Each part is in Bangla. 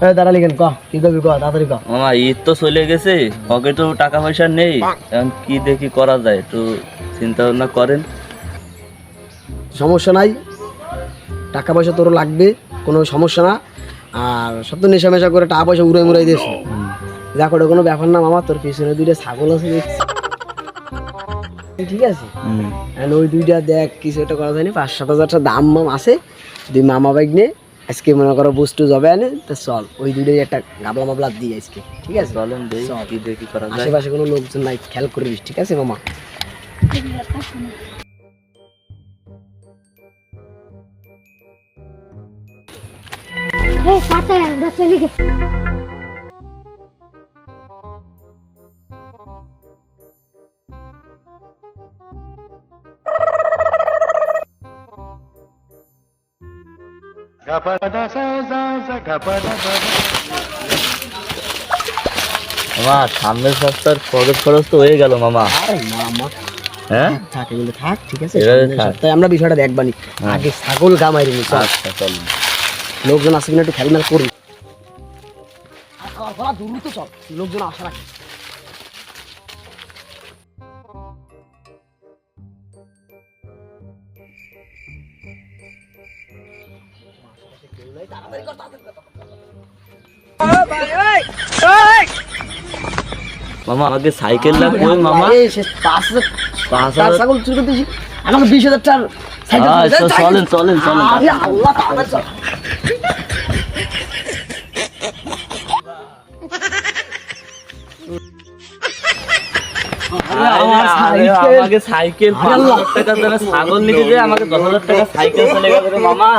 দাঁড়ালি কেন ক কি করবি ক তাড়াতাড়ি ক। মামা ঈদ তো চলে গেছে পকেটে টাকা পয়সা নেই এখন কি দেখি করা যায় একটু চিন্তা ভাবনা করেন। সমস্যা নাই টাকা পয়সা তোর লাগবে কোনো সমস্যা না। আর সব তো নেশা মেশা করে টাকা পয়সা উড়াই মুড়াই দিয়েছি। দেখো ওটা কোনো ব্যাপার না মামা তোর পিছনে দুইটা ছাগল আছে দেখছি। ঠিক আছে। ওই দুইটা দেখ কিছু একটা করা যায়নি পাঁচ সাত হাজারটা দাম মাম আছে। দুই মামা বাইক নে আজকে মনে করো বস্তু যাবে আনে তো চল ওই দুইটাই একটা গাবলা মাবলা দিই আজকে ঠিক আছে? চলেন। কি দেখি করা যায়। আশেপাশে কোনো লোকজন নাই খেয়াল করবি ঠিক আছে মামা? এই পাতা আমরা চলে গেছি মামা সামনের সপ্তাহের পকেট খরচ তো হয়ে গেল মামা। মামা হ্যাঁ? থাক এগুলো থাক ঠিক আছে। সপ্তাহে আমরা বিষয়টা দেখবানি হ্যাঁ। আগে ছাগল নি চল আচ্ছা চলেন লোকজন আসবে কিনা একটু খেলমেল করি আর খাওয়ার পর মামা আমাকে সাইকেল লাগবে মামা পাঁচ হাজার পাঁচ হাজার ছাগল চুরি করতে আমাকে বিশ হাজার টাকার সাইকেল চলেন, চলেন, চলেন। আল্লাহ আমাকে সাইকেল পাঁচ হাজার টাকা দামে ছাগল নিতে যে আমাকে দশ হাজার টাকা সাইকেল চলে গেল রে মামা।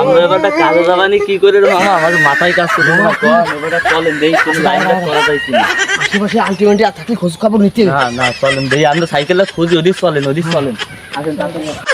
আমরা এবারটা কাজে যাবানি কি করে রে মামা? আমাকে মাথায় কাজ করতে না এবারটা চলেন দেই কোন লাইনটা করা যায় কিনা। আশেপাশে আলটিমেটলি আর থাকলে খোঁজ খবর নিতে। না না চলেন দেই আমরা সাইকেলটা খুঁজি ওদিক চলেন ওদিক চলেন। আসেন, তাড়াতাড়ি আসেন।